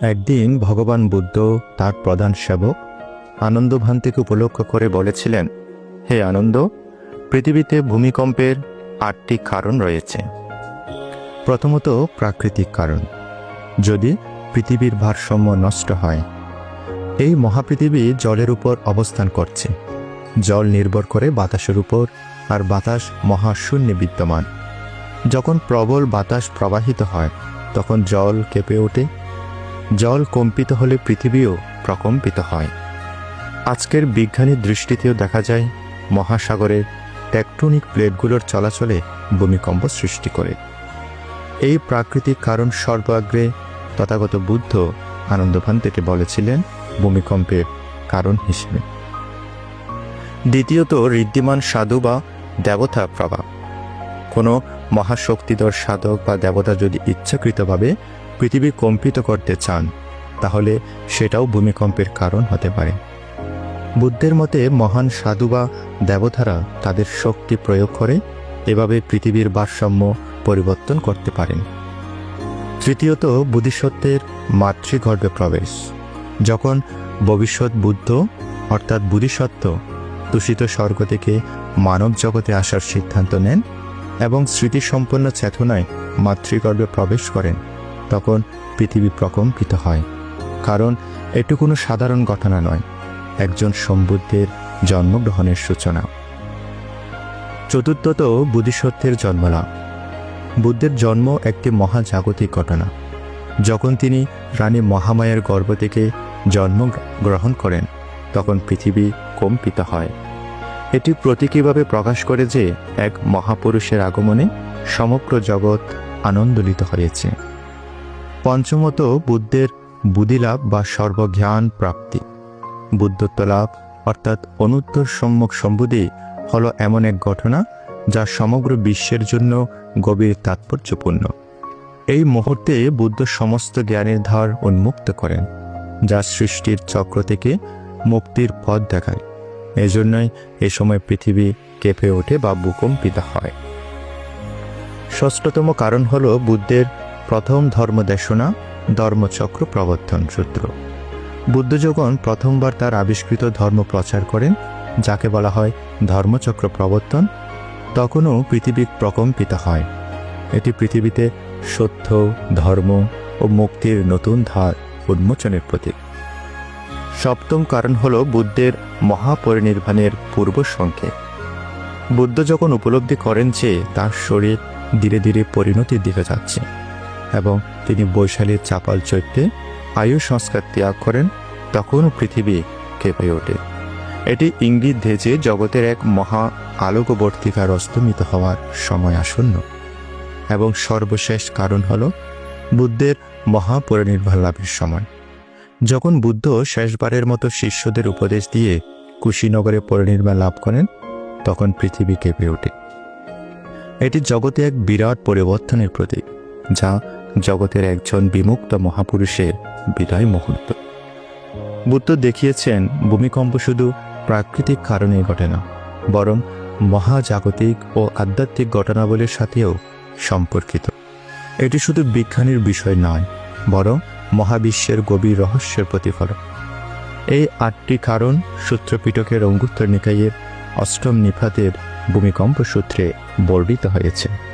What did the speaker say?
একদিন ভগবান বুদ্ধ, তার প্রধান সেবক, আনন্দভান্তিকে উপলক্ষ করে বলেছিলেন, হে আনন্দ, পৃথিবীতে ভূমিকম্পের আটটি কারণ রয়েছে। প্রথমত প্রাকৃতিক কারণ। যদি পৃথিবীর ভারসাম্য নষ্ট হয়, এই মহাপৃথিবী জলের উপর অবস্থান করছে। জল নির্ভর করে বাতাসের উপর, আর বাতাস মহাশূন্যে বিদ্যমান। যখন প্রবল বাতাস প্রবাহিত হয়, তখন জল কেঁপে ওঠে জল কম্পিত হলে পৃথিবীও প্রকম্পিত হয়। আজকের বিজ্ঞানীর দৃষ্টিতেও দেখা যায়, মহাসাগরের টেকটনিক প্লেটগুলোর চলাচলে ভূমিকম্প সৃষ্টি করে। এই প্রাকৃতিক কারণ সর্বাগ্রে তথাগত বুদ্ধ আনন্দভান থেকে বলেছিলেন, ভূমিকম্পের কারণ হিসেবে। দ্বিতীয়ত, ঋদ্ধিমান সাধু বা দেবতা প্রভাব কোনো মহাশক্তিধর সাধক বা দেবতা যদি ইচ্ছাকৃতভাবে পৃথিবী কম্পিত করতে চান, তাহলে সেটাও ভূমিকম্পের কারণ হতে পারে। বুদ্ধের মতে মহান সাধু বা দেবতারা তাদের শক্তি প্রয়োগ করে, এভাবে পৃথিবীর ভারসাম্য পরিবর্তন করতে পারেন। তৃতীয়ত বুদ্ধিসত্ত্বের মাতৃগর্ভে প্রবেশ। যখন ভবিষ্যৎ বুদ্ধ, অর্থাৎ বুদ্ধিসত্ত্ব দূষিত স্বর্গ থেকে মানব জগতে আসার সিদ্ধান্ত নেন এবং স্মৃতিসম্পন্ন চেতনায় মাতৃগর্ভে প্রবেশ করেন। তখন পৃথিবী প্রকম্পিত হয়। কারণ এটু কোনো সাধারণ ঘটনা নয়, একজন সম্বুদ্ধের জন্মগ্রহণের সূচনা। চতুর্থত বুদ্ধিসত্ত্বের জন্মলাভ। বুদ্ধের জন্ম একটি মহাজাগতিক ঘটনা। যখন তিনি রানী মহামায়ের গর্ভ থেকে জন্ম গ্রহণ করেন, তখন পৃথিবী কম্পিত হয়। এটি প্রতীকীভাবে প্রকাশ করে যে এক মহাপুরুষের আগমনে সমগ্র জগৎ আনন্দলিত হয়েছে। পঞ্চমত বুদ্ধের বুদ্ধিলাভ বা সর্বজ্ঞান প্রাপ্তি। বুদ্ধত্ব লাভ অর্থাৎ অনুত্তর সম্মুখ সম্বুধি হল এমন এক ঘটনা যা সমগ্র বিশ্বের জন্য গভীর তাৎপর্যপূর্ণ। এই মুহূর্তে বুদ্ধ সমস্ত জ্ঞানের ধার উন্মুক্ত করেন, যা সৃষ্টির চক্র থেকে মুক্তির পথ দেখায়। এজন্যই এ সময় পৃথিবী কেঁপে ওঠে বা ভূকম্পিত হয়। ষষ্ঠতম কারণ হল বুদ্ধের প্রথম ধর্মদেশনা, ধর্মচক্র প্রবর্তন সূত্র। বুদ্ধ যখন প্রথমবার তার আবিষ্কৃত ধর্ম প্রচার করেন, যাকে বলা হয় ধর্মচক্র প্রবর্তন। তখনও পৃথিবী প্রকম্পিত হয়। এটি পৃথিবীতে সত্য, ধর্ম ও মুক্তির নতুন ধার উন্মোচনের প্রতীক। সপ্তম কারণ হল বুদ্ধের মহাপরিনির্বাণের পূর্ব সংকেত। বুদ্ধ যখন উপলব্ধি করেন যে তার শরীর ধীরে ধীরে পরিণতির দিকে যাচ্ছে। এবং তিনি বৈশালীর চাপাল চৈত্যে আয়ু সংস্কার ত্যাগ করেন, তখনও পৃথিবী কেঁপে ওঠে। এটি ইঙ্গিত যে জগতের এক মহা আলোকবর্তিকার অস্তমিত হওয়ার সময় আসন্ন। এবং সর্বশেষ কারণ হল বুদ্ধের মহাপরিনির্বাণ লাভের সময়। যখন বুদ্ধ শেষবারের মতো শিষ্যদের উপদেশ দিয়ে কুশীনগরে পরিনির্বাণ লাভ করেন, তখন পৃথিবী কেঁপে ওঠে। এটি জগতে এক বিরাট পরিবর্তনের প্রতীক, যা জগতের একজন বিমুক্ত মহাপুরুষের বিদায় মুহূর্ত। বুদ্ধ দেখিয়েছেন, ভূমিকম্প শুধু প্রাকৃতিক কারণে ঘটে না, বরং মহাজাগতিক ও আধ্যাত্মিক ঘটনাবলীর সাথেও সম্পর্কিত। এটি শুধু বিজ্ঞানীর বিষয় নয়, বরং মহাবিশ্বের গভীর রহস্যের প্রতিফলন। এই আটটি কারণ সূত্রপিটকের অঙ্গুত্তর নিকায়ের অষ্টম নিপাতের ভূমিকম্প সূত্রে বর্ণিত হয়েছে।